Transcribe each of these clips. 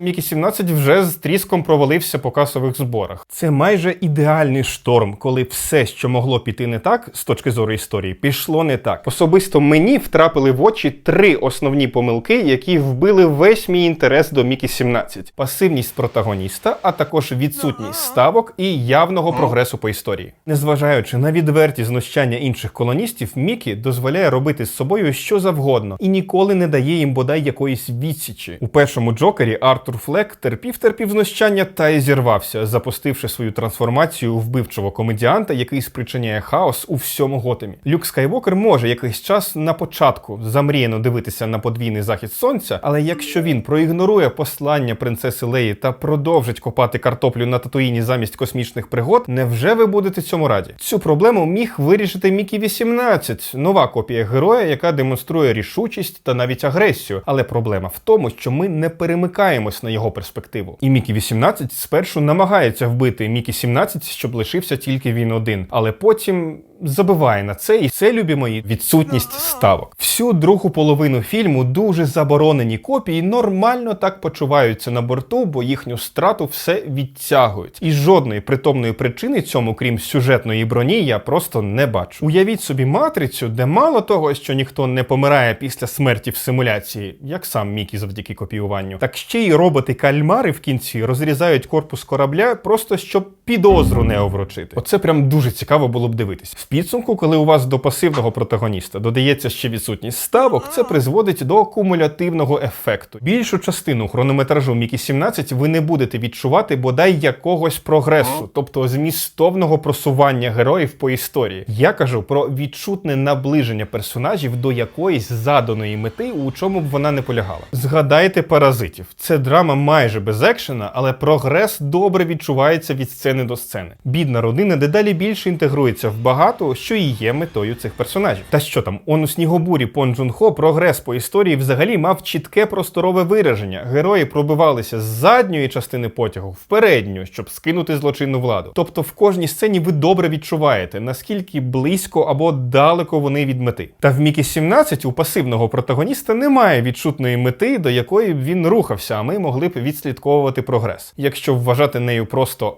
Мікі 17 вже з тріском провалився по касових зборах. Це майже ідеальний шторм, коли все, що могло піти не так з точки зору історії, пішло не так. Особисто мені втрапили в очі три основні помилки, які вбили весь мій інтерес до Мікі 17. пасивність протагоніста, а також відсутність ставок і явного прогресу по історії. Незважаючи на відверті знущання інших колоністів, Мікі дозволяє робити з собою що завгодно і ніколи не дає їм бодай якоїсь відсічі. У першому Джокері Артур Флек терпів терпів знущання та й зірвався, запустивши свою трансформацію вбивчого комедіанта, який спричиняє хаос у всьому Готемі. Люк Скайвокер може якийсь час на початку замріяно дивитися на подвійний захід сонця, але якщо він проігнорує послання принцеси Леї та продовжить копати картоплю на Татуїні замість космічних пригод, невже ви будете цьому раді? Цю проблему міг вирішити Мікі 18, нова копія героя, яка демонструє рішучість та навіть агресію. Але проблема в тому, що ми не перемикаємось на його перспективу. І Мікі 18 спершу намагається вбити Мікі 17, щоб лишився тільки він один, але потім. Забиває на це, і це, любі мої, відсутність ставок. Всю другу половину фільму дуже заборонені копії нормально так почуваються на борту, бо їхню страту все відтягують. І жодної притомної причини цьому, крім сюжетної броні, я просто не бачу. Уявіть собі матрицю, де мало того, що ніхто не помирає після смерті в симуляції, як сам Мікі завдяки копіюванню, так ще й роботи-кальмари в кінці розрізають корпус корабля, просто щоб підозру не оврочити. Оце прям дуже цікаво було б дивитись. В підсумку, коли у вас до пасивного протагоніста додається ще відсутність ставок, це призводить до кумулятивного ефекту. Більшу частину хронометражу Мікі 17 ви не будете відчувати бодай якогось прогресу, тобто змістовного просування героїв по історії. Я кажу про відчутне наближення персонажів до якоїсь заданої мети, у чому б вона не полягала. Згадайте паразитів. Це драма майже без екшена, але прогрес добре відчувається від сцени до сцени. Бідна родина дедалі більше інтегрується в багато, що і є метою цих персонажів. Та що там, он у снігобурі Пон Джун Хо прогрес по історії взагалі мав чітке просторове вираження. Герої пробивалися з задньої частини потягу в передню, щоб скинути злочинну владу. Тобто в кожній сцені ви добре відчуваєте, наскільки близько або далеко вони від мети. Та в Мікі 17 у пасивного протагоніста немає відчутної мети, до якої б він рухався, а ми могли б відслідковувати прогрес. Якщо вважати нею просто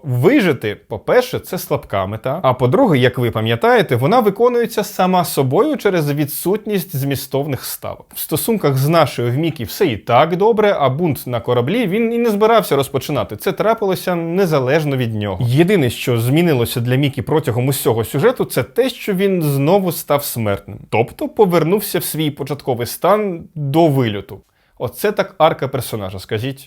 вижити, по-перше, це слабка мета. А по-друге, як ви пам'ятаєте, вона виконується сама собою через відсутність змістовних ставок. В стосунках з нашою в Мікі все і так добре, а бунт на кораблі він і не збирався розпочинати. Це трапилося незалежно від нього. Єдине, що змінилося для Мікі протягом усього сюжету, це те, що він знову став смертним, тобто повернувся в свій початковий стан до вильоту. Оце так арка персонажа, скажіть.